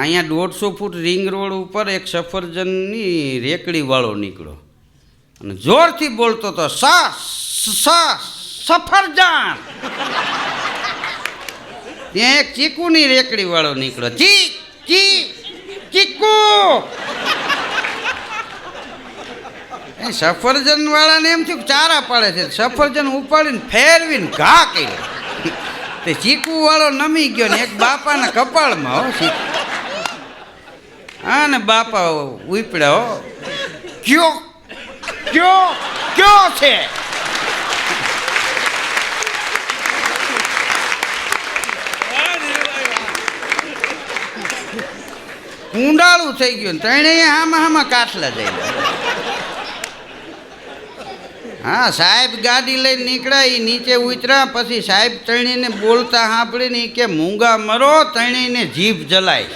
અહીંયા દોઢસો foot ring road ઉપર એક સફરજનની રેકડીવાળો નીકળો અને જોરથી બોલતો તો સા સફરજન! ત્યાં એક ચીકુની રેકડીવાળો નીકળ્યો ચી ચી ચીકુ! એ સફરજન વાળાને એમ થયું ચારા પાડે છે, સફરજન ઉપાડીને ફેરવીને ઘા કર્યો. તે ચીકુ વાળો નમી ગયો ને એક બાપાના કપાળમાં, હો ચીકુ હા ને બાપા ઉપડ્યા હો. કયો કયો કયો છે? ઊંડાળું થઈ ગયું ને ત્રણેય આમાં આમાં કાઠલા જઈ હા સાહેબ ગાડી લઈને નીકળ્યા એ નીચે ઉતર્યા પછી સાહેબ ત્રણેયને બોલતા સાંભળીને કે મૂંગા મરો ત્રણેયને જીભ જલાય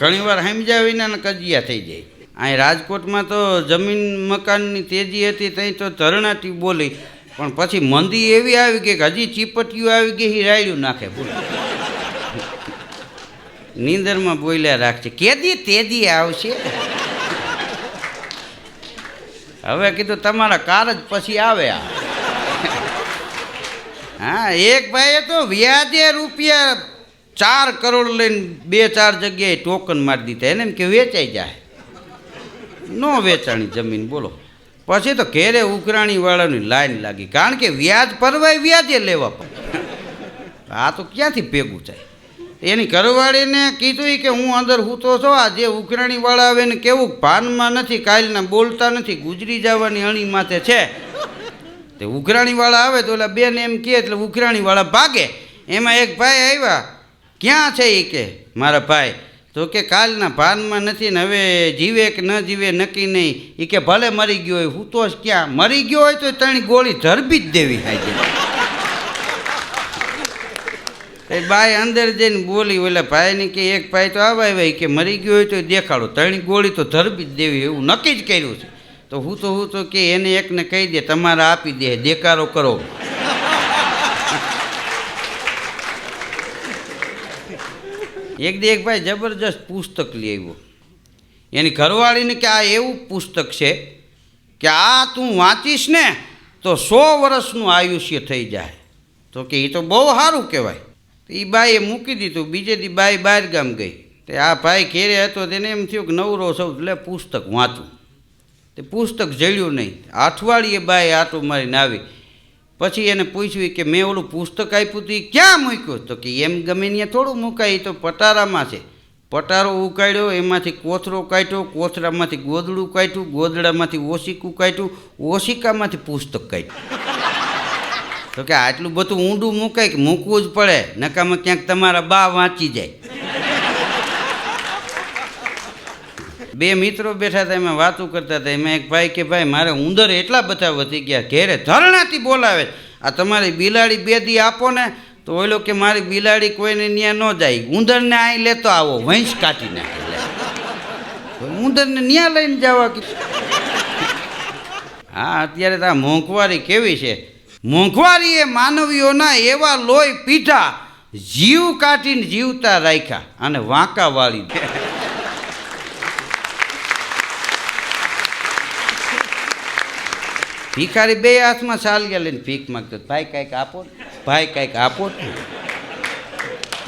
ઘણી વાર સમજ્યા વિના ને કજિયા થઈ જાય. અહીં રાજકોટમાં તો જમીન મકાનની તેજી હતી ત્યાં તો ધરણાથી બોલી. પણ પછી મંદી એવી આવી ગઈ કે હજી ચીપટીયું આવી ગઈ, હી રાયડું નાખે. નીંદરમાં બોલ્યા રાખશે કેદી તેદી આવશે? હવે કીધું તમારા કાર જ પછી આવે આ. હા, એક ભાઈએ તો વ્યાજે રૂપિયા ચાર કરોડ લઈને બે ચાર જગ્યાએ ટોકન મારી દીધા. એને એમ કે વેચાઈ જાય. ન વેચાણી જમીન, બોલો. પછી તો ઘેરે ઉઘરાણીવાળાની લાઈન લાગી. કારણ કે વ્યાજ પરવાય વ્યાજે લેવા પડે. આ તો ક્યાંથી ભેગું થાય? એની ઘરવાળીને કીધું કે હું અંદર હૂતો છો, આ જે ઉઘરાણીવાળા આવે ને કેવું, ભાનમાં નથી કાલના બોલતા નથી, ગુજરી જવાની અણી માથે છે. તે ઉઘરાણીવાળા આવે તો ઓલા બેન એમ કહે, એટલે ઉઘરાણીવાળા ભાગે. એમાં એક ભાઈ આવ્યા ક્યાં છે એ કે? મારા ભાઈ, તો કે કાલના ભાનમાં નથી ને હવે જીવે કે ન જીવે નક્કી નહીં. એ કે ભલે મરી ગયો હોય, હું તો ક્યાં? મરી ગયો હોય તો ત્રણ ગોળી ધરબી જ દેવી હાજે એ બાઈ અંદર જઈને બોલી, ઓલા ભાઈને કે એક ભાઈ તો આવા ભાઈ કે મરી ગયો હોય તો દેખાડો. ત્રણ ગોળી તો ધરબી જ દેવી એવું નક્કી જ કર્યું છે. તો હું તો હું તો કે એને એકને કહી દે, તમારે આપી દે, દેકારો કરો. એક દી એક ભાઈ જબરજસ્ત પુસ્તક લઈ આવ્યો. એની ઘરવાળીને કે આ એવું પુસ્તક છે કે આ તું વાંચીશ ને તો સો વર્ષનું આયુષ્ય થઈ જાય. તો કે એ તો બહુ સારું કહેવાય. તો એ બાઈએ મૂકી દીધું. બીજે દી બાઈ બહાર ગામ ગઈ. તે આ ભાઈ ઘેરે હતો તેને એમ થયું કે નવરો સૌ લે પુસ્તક વાંચું. તે પુસ્તક જળ્યું નહીં. અઠવાડિયે બાઈ આટો મારીને આવી. પછી એને પૂછ્યું કે મેં ઓલું પુસ્તક આપ્યું હતું એ ક્યાં મૂક્યું? તો કે એમ ગમે ત્યાં થોડું મુકાય તો પટારામાં છે. પટારો ઉકાળ્યો, એમાંથી કોથરો કાઢ્યો, કોથરામાંથી ગોદડું કાઢ્યું, ગોદડામાંથી ઓશિકું કાઢ્યું, ઓશિકામાંથી પુસ્તક કાઢ્યું. તો કે આટલું બધું ઊંડું મૂકાય કે મૂકવું જ પડે, નકામાં ક્યાંક તમારા બા વાંચી જાય. બે મિત્રો બેઠા હતા, એમાં વાતો કરતા હતા. એમાં એક ભાઈ કે, ભાઈ, મારે ઉંદર એટલા બધા વધી ગયા, ઘેરે ધરણાથી બોલાવે આ તમારી બિલાડી બે દી આપો ને, તો ઓલો કે, મારી બિલાડી કોઈને ન્યા ન જાય. ઉંદરને અહીં લેતો આવો, વંશ કાઢી નાખે ઉંદરને ન્યા લઈને જવા હા, અત્યારે તો આ મોંઘવારી કેવી છે? મોંઘવારી એ માનવીઓના એવા લોહી પીઠા જીવ કાઢીને જીવતા રાખ્યા અને વાંકા વાળી ભિખારી બે હાથમાં સાલિયા લઈને ભીખ માગતો ભાઈ, કાંઈક આપો ભાઈ, કાંઈક આપો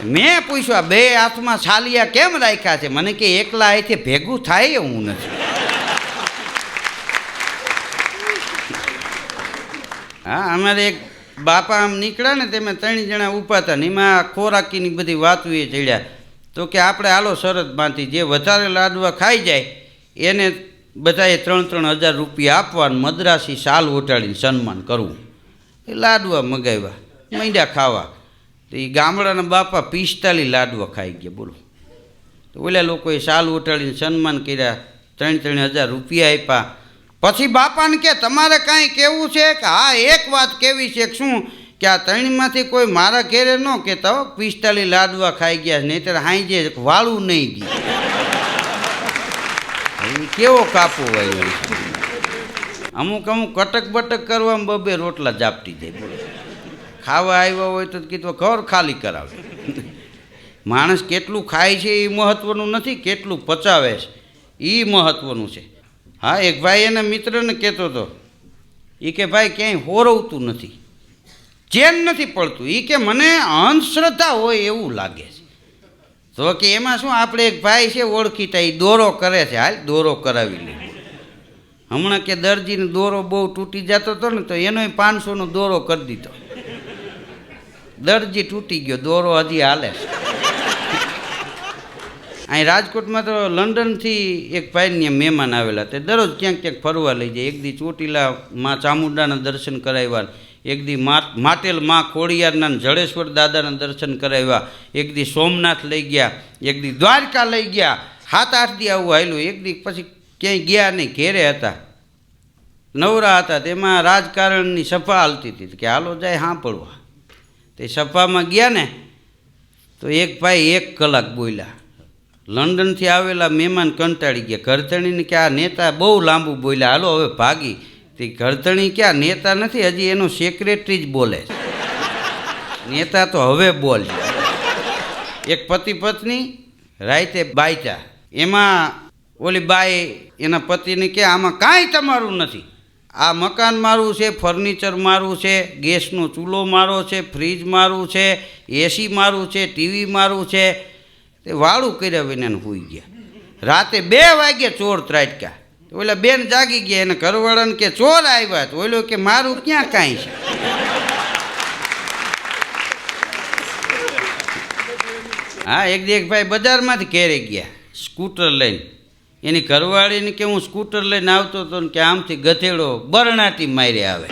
મેં પૂછ્યું, આ બે હાથમાં સાલિયા કેમ રાખ્યા છે? મને કે, એકલા અહીંથી ભેગું થાય હું નથી. હા, અમારે એક બાપા આમ નીકળ્યા ને, તેમાં ત્રણ જણા ઊભા હતા ને ખોરાકીની બધી વાતો એ ચડ્યા તો કે, આપણે હાલો શરત બાંધી, જે વધારે લાડવા ખાઈ જાય, એને બધાએ ત્રણ ત્રણ હજાર રૂપિયા આપવા મદ્રાસી શાલ ઓટાડીને સન્માન કરવું. એ લાડવા મગાવ્યા માંડ્યા ખાવા. તો એ ગામડાના બાપા પિસ્તાલીસ લાડવા ખાઈ ગયા, બોલો. તો ઓલા લોકોએ શાલ ઓટાડીને સન્માન કર્યા, ત્રણ ત્રણ હજાર રૂપિયા આપ્યા. પછી બાપાને કે, તમારે કાંઈ કહેવું છે કે હા, એક વાત કેવી છે કે શું? કે આ ત્રણમાંથી કોઈ મારા ઘેરે ન કહેતા હો પિસ્તાલીસ લાડવા ખાઈ ગયા નહીંતર હાંજે વાળું નહીં ગયું. કેવો કાપો હોય અમુક અમુક કટક બટક કરવામાં બબે રોટલા જાપટી જાય, બોલો. ખાવા આવ્યા હોય તો કીધું ઘર ખાલી કરાવે. માણસ કેટલું ખાય છે એ મહત્ત્વનું નથી, કેટલું પચાવે છે એ મહત્ત્વનું છે. હા, એક ભાઈ એના મિત્રને કહેતો હતો એ કે ભાઈ ક્યાંય હોરવતું નથી, ચેન નથી પડતું એ કે મને અંધશ્રદ્ધા હોય એવું લાગે છે. તો કે એમાં શું, આપણે એક ભાઈ છે, ઓળખીતા એ દોરો કરે છે. હાલ, દોરો કરાવી લે. હમણાં કે દરજીને દોરો બહુ તૂટી જતો હતો ને, તો એનો પાંચસોનો દોરો કરી દીધો. દરજી તૂટી ગયો, દોરો હજી હાલે અહીં રાજકોટમાં તો લંડનથી એક ભાઈને મહેમાન આવેલા તે દરરોજ ક્યાંક ક્યાંક ફરવા લઈ જાય. એક દી ચોટીલા માં ચામુંડાના દર્શન કરાવ્યા. એક દી મા- માટેલમાં ખોડિયારના જડેશ્વર દાદાના દર્શન કરાવ્યા. એક દી સોમનાથ લઈ ગયા, એક દી દ્વારકા લઈ ગયા. હાથ આઠ દી આવું આવેલું એક દી પછી ક્યાંય ગયા નહીં, ઘેરે હતા. નવરા હતા. તેમાં રાજકારણની સભા હાલતી હતી. કે હાલો જાય સાંભળવા. તે સભામાં ગયા ને, તો એક ભાઈ એક કલાક બોલ્યા. લંડનથી આવેલા મહેમાન કંટાળી ગયા. ઘરતણીને કે આ નેતા બહુ લાંબુ બોલ્યા. હાલો, હવે ભાગી. તે ઘરતણી ક્યાં? નેતા નથી, હજી એનો સેક્રેટરી જ બોલે છે. નેતા તો હવે બોલે. એક પતિ પત્ની રાતે બાયચા એમાં ઓલી બાઈ એના પતિને કે, આમાં કાંઈ તમારું નથી. આ મકાન મારું છે, ફર્નિચર મારું છે, ગેસનો ચૂલો મારો છે, ફ્રીજ મારું છે એસી મારું છે, ટીવી મારું છે. તે વાળું કર્યા વિના હોઈ ગયા. રાતે બે વાગે ચોર ત્રાટક્યા. ઓલા બેન જાગી ગયા એને ઘરવાળાને કે, ચોર આવ્યા તો? ઓલો કે, મારું ક્યાં કાંઈ છે? હા, એક દી એક ભાઈ બજારમાંથી ઘેરે ગયા, સ્કૂટર લઈને. એની ઘરવાળીને કે, હું સ્કૂટર લઈને આવતો હતો ને કે આમથી ગધેડો બરણાટી મારી આવે.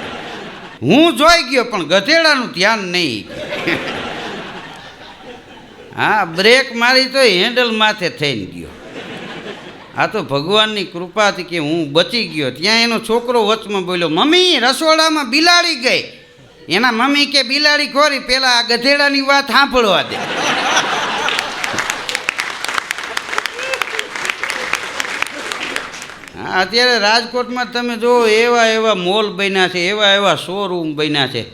હું જોઈ ગયો, પણ ગધેડાનું ધ્યાન નહીં. હા, બ્રેક મારી તો હેન્ડલ માથે થઈને ગયો. આ તો ભગવાનની કૃપાથી કે હું બચી ગયો. ત્યાં એનો છોકરો વચમાં બોલ્યો, મમ્મી, રસોડામાં બિલાડી ગઈ. એના મમ્મી કે, બિલાડી ખોરી, પેલા આ ગધેડાની વાત સાંભળવા દે. અત્યારે રાજકોટમાં તમે જો એવા એવા મોલ બન્યા છે, એવા એવા શોરૂમ બન્યા છે.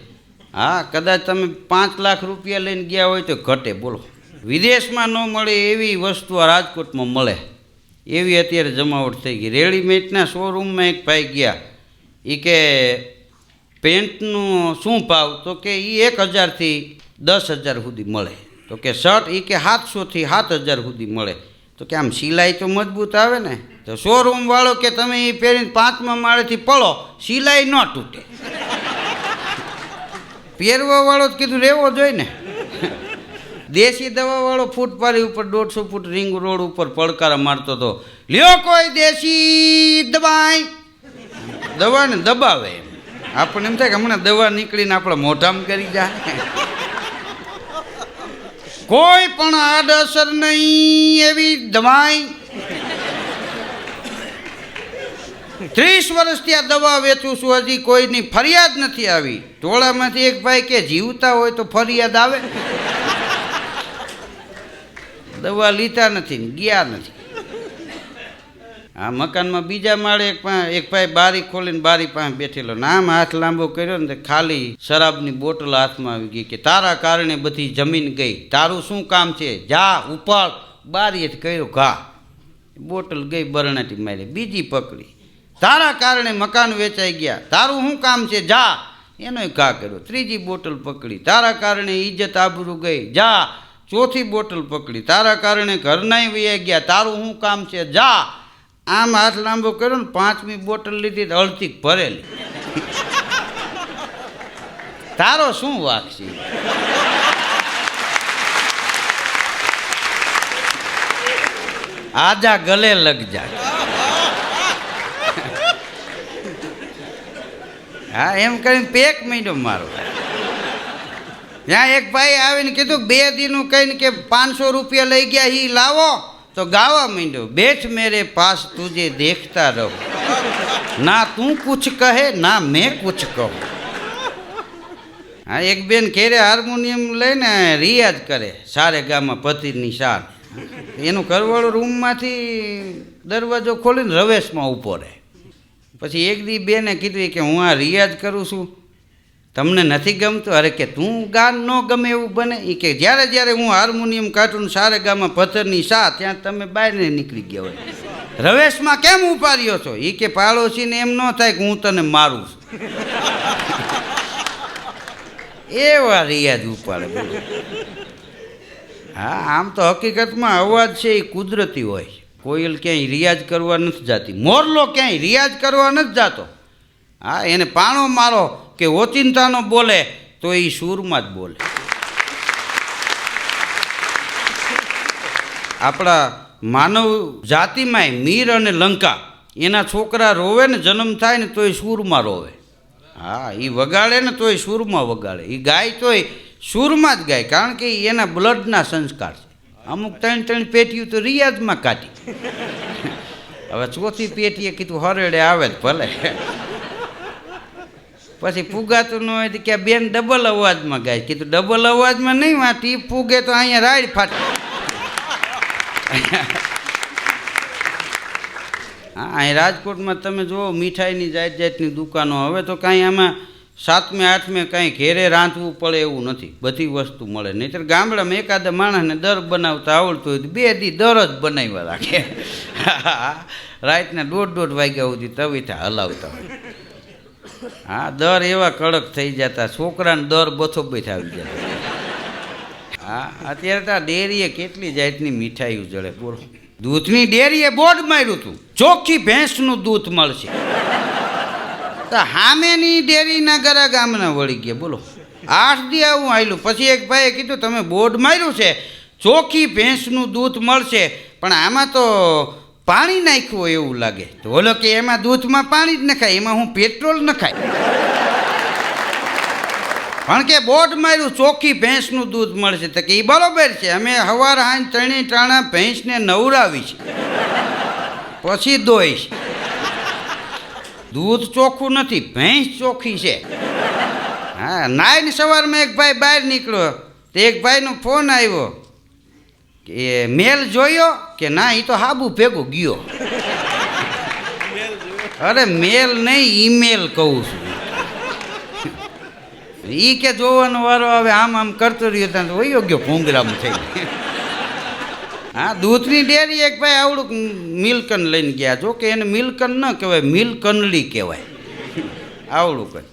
હા, કદાચ તમે પાંચ લાખ રૂપિયા લઈને ગયા હોય તો ઘટે, બોલો. વિદેશમાં ન મળે એવી વસ્તુ આ રાજકોટમાં મળે. એવી અત્યારે જમાવટ થઈ ગઈ. રેડીમેડના શોરૂમમાં એક ભાઈ ગયા. એ કે પેન્ટનું શું ભાવ? તો કે એ એક હજારથી દસ હજાર સુધી મળે. તો કે શર્ટ એ કે સાતસોથી સાત હજાર સુધી મળે. તો કે આમ સિલાઈ તો મજબૂત આવે ને? તો શોરૂમવાળો કે તમે એ પહેરીને પાંચમા માળેથી પડો, સિલાઈ ન તૂટે. પહેરવાવાળો જ કીધું રહેવો જોઈએ ને દેશી દવાવાળો ફૂટપારી ઉપર દોઢસો ફૂટ રિંગ રોડ ઉપર પડકારા મારતો હતો. લ્યો કોઈ દેશી દવાઈ. દવાને દબાવે આપણને એમ થાય કે હમણાં દવા નીકળીને આપણા મોઢામાં કરી જાય કોઈ પણ આડઅસર નહીં એવી દવાઈ. ત્રીસ વર્ષથી આ દવા વેચું છું, હજી કોઈની ફરિયાદ નથી આવી. ટોળામાંથી એક ભાઈ કે જીવતા હોય તો ફરિયાદ આવે. દવા લીધા નથી ગયા નથી. આ મકાનમાં બીજા માળે એક એક ભાઈ બારી ખોલીને બારી પાસે બેઠેલો નામ હાથ લાંબો કર્યો ને ખાલી શરાબની બોટલ હાથમાં આવી ગઈ કે તારા કારણે બધી જમીન ગઈ. તારું શું કામ છે? જા, ઉપાડ. જ કર્યો ઘા. બોટલ ગઈ, બરણાટી મારી. બીજી પકડી. તારા કારણે મકાન વેચાઈ ગયા. તારું શું કામ છે? જા. એનોય ઘા કર્યો. ત્રીજી બોટલ પકડી. તારા કારણે ઇજ્જત આબરૂ ગઈ. જા. ચોથી બોટલ પકડી. તારા કારણે ઘરનાય વૈયા ગયા. તારું શું કામ છે? જા. આમ હાથ લાંબો કર્યો ને પાંચમી બોટલ લીધી અડધી ભરેલી. તારો શું વાક છે? આજા ગલે લગ જાય હા, એમ કરીને પેક મહિનો મારો. ત્યાં એક ભાઈ આવીને કીધું, બે દીનું કહીને કે પાંચસો રૂપિયા લઈ ગયા એ લાવો. તો ગાવા માંડ્યો, બેઠ મેરે પાસ, તુજે દેખતા રહો. ના તું કુછ કહે, ના મેં કુછ કહું. હા, એક બેન ઘેરે હાર્મોનિયમ લઈને રિયાઝ કરે, સારે ગામાં પતિની શાન. એનું ઘરવાળો રૂમમાંથી દરવાજો ખોલીને રવેશમાં ઊભો રહે. પછી એક દી બેને કીધું કે હું આ રિયાઝ કરું છું. તમને નથી ગમતું? અરે કે તું ગાન ન ગમે એવું બને? એ કે જ્યારે જ્યારે હું હાર્મોનિયમ કાઢું સારે ગામાં પથ્થરની સા ત્યાં તમે બહારને નીકળી ગયા હોય. રવેશમાં કેમ ઉપાડ્યો છો? એ કે પાડોશીને એમ ન થાય કે હું તને મારું છું. એવા રિયાજ ઉપાડે હા, આમ તો હકીકતમાં અવાજ છે એ કુદરતી હોય. કોયલ ક્યાંય રિયાજ કરવા નથી જાતી. મોરલો ક્યાંય રિયાજ કરવા નથી જાતો. હા, એને પાણો મારો કે ઓચિંતાનો બોલે, તો એ સૂરમાં જ બોલે. આપણા માનવ જાતિમાંય મીર અને લંકા, એના છોકરા રોવે ને જન્મ થાય ને તોય સૂરમાં રોવે. હા એ વગાડે ને તોય સૂરમાં વગાડે. એ ગાય તોય સૂરમાં જ ગાય, કારણ કે એના બ્લડના સંસ્કાર છે. અમુક ત્રણ ત્રણ પેટીઓ તો રિયાજમાં કાઢી. હવે ચોથી પેટીએ કીધું, હરેડે આવે જ ભલે. પછી ફુગાતું ન હોય તો કે બેન ડબલ અવાજમાં ગાય. કીધું ડબલ અવાજમાં નહીં માં ટીપ ફૂગે તો અહીંયા રાડ ફાટ. હા, અહીં રાજકોટમાં તમે જુઓ, મીઠાઈની જાત જાતની દુકાનો. હવે તો કાંઈ આમાં સાતમે, આઠમે કાંઈ ઘેરે રાંધવું પડે એવું નથી. બધી વસ્તુ મળે. નહીંતર ગામડામાં એકાદા માણસને દર બનાવતા આવડતું હોય તો બે દી દર જ બનાવ્યા રાખે. રાતના દોઢ દોઢ વાગ્યા સુધી તવીથા હલાવતા હોય. હા, દર એવા કડક થઈ જતા, છોકરાને દર બથો બેઠા આવી જતા હા, અત્યારે તો આ ડેરીએ કેટલી જાતની મીઠાઈ ઉજળે બોલો. દૂધની ડેરીએ બોર્ડ માર્યું હતું ચોખ્ખી ભેંસનું દૂધ મળશે. તો હામેની ડેરીના ગરા ગામના વળી ગયા, બોલો. આઠ દી આવું આવેલું પછી એક ભાઈએ કીધું, તમે બોર્ડ માર્યું છે, ચોખ્ખી ભેંસનું દૂધ મળશે. પણ આમાં તો પાણી નાખ્યું એવું લાગે. તો બોલો કે એમાં દૂધમાં પાણી જ નખાય, એમાં હું પેટ્રોલ નખાય. પણ કે બોર્ડ માર્યું, ચોખ્ખી ભેંસનું દૂધ મળશે. તો કે એ બરોબર છે, અમે હવાર, હાંજ, ત્રણેય ટાણા ભેંસને નવરાવી છે. પછી દોઈશ દૂધ ચોખ્ખું નથી, ભેંસ ચોખ્ખી છે. હા નાઈને સવારમાં એક ભાઈ બહાર નીકળ્યો. તો એક ભાઈનો ફોન આવ્યો. કે મેલ જોયો કે ના એ તો હાબુ ભેગો ગયો. અરે મેલ નહીં, ઈમેલ કહું છું. ઈ કે જોવાનો વારો આવે, આમ આમ કરતો રહ્યો ત્યાં વયો ગયો, ભૂંગરામાં થઈ હા, દૂધની ડેરી એક ભાઈ આવડું મિલ્કન લઈને ગયા. જો કે એને મિલ્કન ન કહેવાય, મિલ્કનલી કહેવાય. આવડું કંઈ.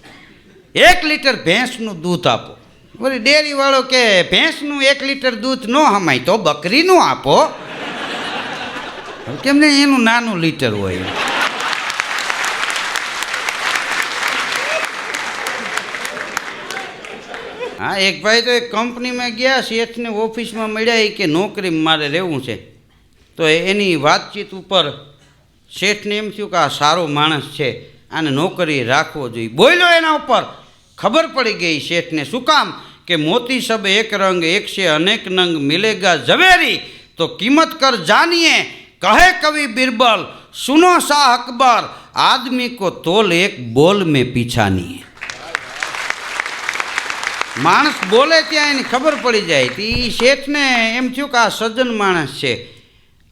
એક લીટર ભેંસનું દૂધ આપો. બોલી, ડેરીવાળો કે, ભેંસનું એક લીટર દૂધ ન હમાય તો બકરીનું આપો. કેમ ને એનું નાનું લીટર હોય? હા, એક ભાઈ તો એક કંપનીમાં ગયા, શેઠને ઓફિસમાં મળ્યા કે નોકરી મારે રહેવું છે. તો એની વાતચીત ઉપર શેઠને એમ થયું કે, આ સારો માણસ છે, આને નોકરી રાખવો જોઈએ. બોલ્યો એના ઉપર. ખબર પડી ગઈ શેઠને, શું કામ? કે મોતી સબ એક રંગ, એક છે અનેક નંગ, મિલેગા ઝવેરી. તો કિંમત કર જાનીએ. કહે કવિ બિરબલ, સુનો શાહ અકબર, આદમી કો તોલ એક બોલ મેં પીછાની માણસ બોલે ત્યાં એની ખબર પડી જાય. એ શેઠને એમ થયું કે આ સજ્જન માણસ છે.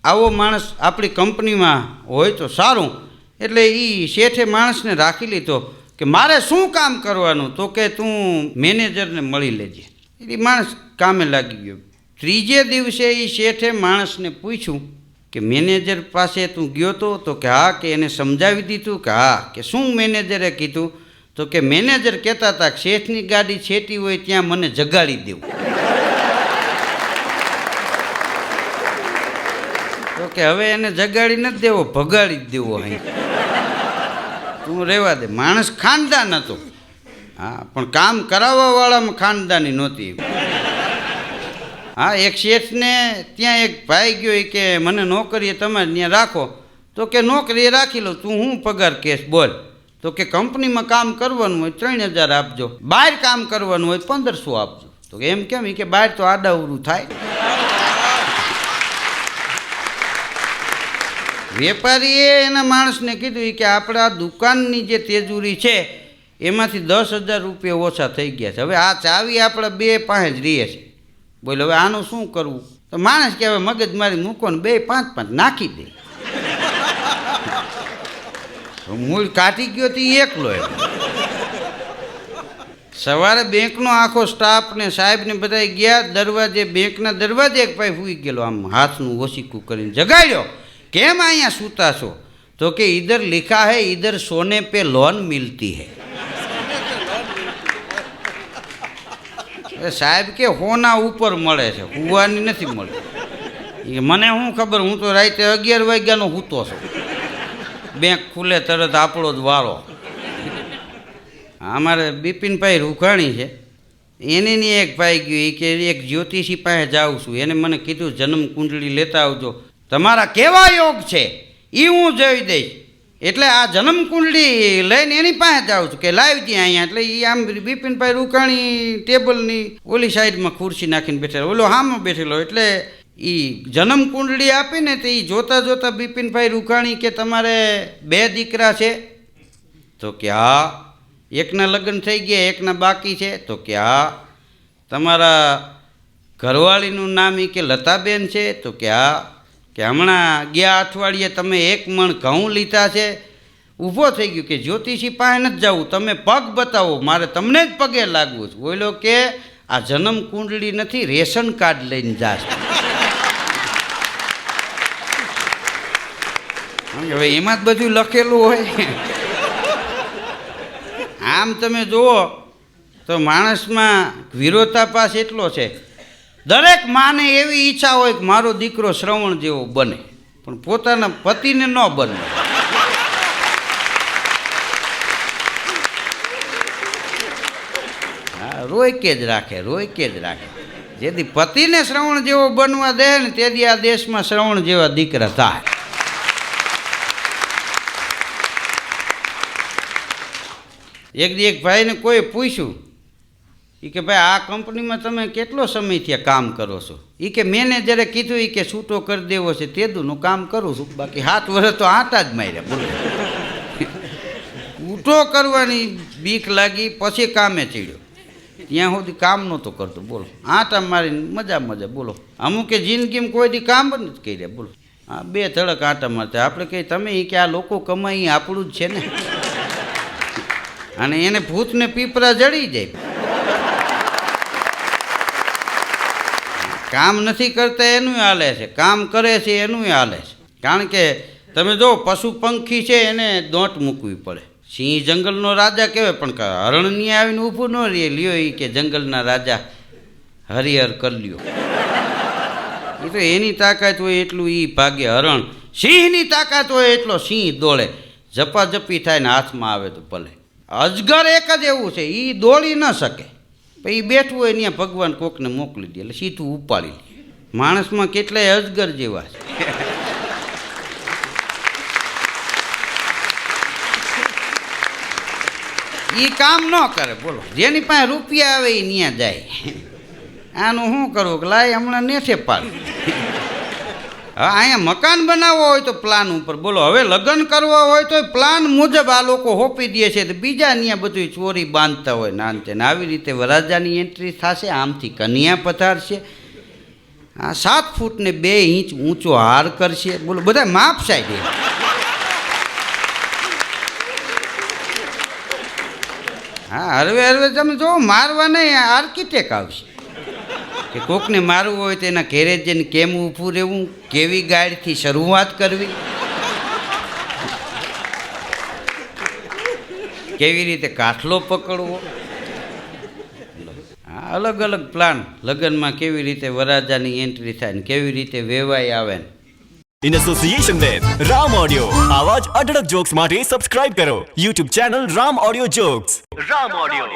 આવો માણસ આપણી કંપનીમાં હોય તો સારું. એટલે એ શેઠે માણસને રાખી લીધો. કે મારે શું કામ કરવાનું? તો કે તું મેનેજરને મળી લેજે. એ માણસ કામે લાગી ગયો. ત્રીજે દિવસે એ શેઠે માણસને પૂછ્યું કે મેનેજર પાસે તું ગયો તો? તો કે હા, કે એને સમજાવી દીધું કે હા, કે શું મેનેજરે કીધું? તો કે મેનેજર કહેતા હતા શેઠની ગાડી છેટી હોય ત્યાં મને જગાડી દેવું. તો કે હવે એને જગાડી નથી દેવો, ભગાડી જ દેવો અહીં. તું રહેવા દે. માણસ ખાનદાન હતો. હા, પણ કામ કરાવવાવાળામાં ખાનદાની નહોતી. હા, એક શેઠને ત્યાં એક ભાઈ ગયો એ કે, મને નોકરીએ તમારે ત્યાં રાખો. તો કે, નોકરીએ રાખી લો તું હું પગાર કેસ બોલ. તો કે, કંપનીમાં કામ કરવાનું હોય ત્રણ હજાર આપજો. બહાર કામ કરવાનું હોય પંદરસો આપજો. તો એમ કેમ? એ કે બહાર તો આડાવડું થાય. વેપારીએ એના માણસને કીધું કે આપણા દુકાનની જે તેજુરી છે, એમાંથી દસ હજાર રૂપિયા ઓછા થઈ ગયા છે. હવે આ ચાવી આપણા બે પાંચ જ રહીએ છે. બોલે, હવે આનું શું કરવું? તો માણસ કે હવે મગજ મારી મૂકો ને બે પાંચ પાંચ નાખી દે. મૂળ કાઢી ગયો તો એકલો એમ. સવારે બેંકનો આખો સ્ટાફ ને સાહેબ ને બધા ગયા, દરવાજે, બેંકના દરવાજે એક ભાઈ સુઈ ગયેલો, આમ હાથનું ઓસીકું કરીને જગાડ્યો. કેમ અહીંયા સૂતા છો? તો કે ઇધર લિખા હે ઇધર સોને પે લોન મિલતી હૈ. સાહેબ કે હોના ઉપર મળે છે, હુવાની નથી મળતી. મને શું ખબર, હું તો રાતે અગિયાર વાગ્યાનો હૂતો છું. બેંક ખુલે તરત આપણો જ વારો. અમારે બિપિનભાઈ રૂખાણી છે. એની એક ભાઈ ગયું એ કે એક જ્યોતિષી પાસે જાઉં છું. એને મને કીધું જન્મ કુંડળી લેતા આવજો. તમારા કેવા યોગ છે એ હું જોઈ દઈશ. એટલે આ જન્મકુંડલી લઈને એની પાસે જાઉં છું કે લાવજે અહીંયા. એટલે એ આમ બિપિનભાઈ રૂકાણી ટેબલની ઓલી સાઈડમાં ખુરશી નાખીને બેઠેલો. ઓલો હામાં બેઠેલો. એટલે એ જન્મકુંડલી આપીને તો એ જોતા જોતા બિપિનભાઈ રૂકાણી કે તમારે બે દીકરા છે? તો કે હા. એકના લગ્ન થઈ ગયા, એકના બાકી છે. તો કે હા. તમારા ઘરવાળીનું નામ એ કે લતાબેન છે? તો કે હા. કે હમણાં ગયા અઠવાડિયે તમે એક મણ ઘઉં લીધા છે. ઊભો થઈ ગયો કે જ્યોતિષી પાસે નથી જવું. તમે પગ બતાવો. મારે તમને જ પગે લાગવું છે. બોલો કે આ જન્મ કુંડળી નથી, રેશન કાર્ડ લઈને જાશ. હવે એમાં જ બધું લખેલું હોય. આમ તમે જુઓ તો માણસમાં વિરોધાભાસ એટલો છે. દરેક માને એવી ઈચ્છા હોય કે મારો દીકરો શ્રવણ જેવો બને, પણ પોતાના પતિને ન બને. હા, રોયકે જ રાખે, રોયકે જ રાખે. જેથી પતિને શ્રવણ જેવો બનવા દે ને તેથી આ દેશમાં શ્રવણ જેવા દીકરા થાય. એક દી એક ભાઈને કોઈ પૂછ્યું એ કે ભાઈ, આ કંપનીમાં તમે કેટલો સમયથી આ કામ કરો છો? એ કે મેનેજરે કીધું એ કે છૂટો કરી દેવો છે, તેદુનું કામ કરું છું. બાકી સાત વર્ષ તો આટા જ માર્યા, બોલો. ઊટો કરવાની બીક લાગી, પછી કામે ચડ્યો. ત્યાં સુધી કામ નહોતો કરતો, બોલો. આટા મારીને મજા મજા, બોલો. અમુકે જિંદગીમાં કોઈ દી કામ જ નથી કર્યા, બોલો. આ બે ધડક આટા મારતા. આપણે કહીએ તમે એ કે આ લોકો કમાઈ, આપણું જ છે ને? અને એને ભૂતને પીપરા જડી જાય. કામ નથી કરતા એનું હાલે છે, કામ કરે છે એનું હાલે છે. કારણ કે તમે જો પશુ પંખી છે એને દોટ મૂકવી પડે. સિંહ જંગલનો રાજા કહેવાય, પણ હરણ નહીં આવીને ઊભું ન રહે, લ્યો એ કે જંગલના રાજા હરિહર કર લ્યો. એ તો એની તાકાત હોય એટલું એ ભાગે હરણ. સિંહની તાકાત હોય એટલો સિંહ દોડે. ઝપાઝપી થાય ને હાથમાં આવે તો ભલે. અજગર એક જ એવું છે એ દોડી ન શકે. પછી બેઠવું બેઠું હોય ત્યાં ભગવાન કોકને મોકલી દે, એટલે સીધું ઉપાડી લે. માણસમાં કેટલાય અજગર જેવા છે. એ કામ ન કરે, બોલો. જેની પાસે રૂપિયા આવે એ ત્યાં જાય. આનું શું કરવું કે લાય હમણાં નેઠે પાડ. અહીંયા મકાન બનાવવો હોય તો પ્લાન ઉપર. બોલો, હવે લગ્ન કરવા હોય તો પ્લાન મુજબ આ લોકો હોપી દે છે. તો બીજા ત્યાં બધું ચોરી બાંધતા હોય. નાનતે ને આવી રીતે વરાજાની એન્ટ્રી થશે, આમથી કન્યા પથારશે આ સાત ફૂટ ને બે ઇંચ ઊંચો હાર કરશે. બોલો બધા માપ સાહેબ હા, હરવે હરવે તમે જો મારવા નહીં આર્કિટેક્ટ આવશે. કે કોકને મારવું હોય તો એના ઘેરે જઈને કેમ ઊભું રહેવું? કેવી ગાડીથી શરૂઆત કરવી? કેવી રીતે કાઠલો પકડવો? હા અલગ અલગ પ્લાન લગ્નમાં કેવી રીતે વરાજાની એન્ટ્રી થાય ને કેવી રીતે વેવાય આવે ને. In association with Ram Audio. આવાજ અઢળક જોક્સ માટે સબસ્ક્રાઇબ કરો. YouTube channel Ram audio jokes Ram audio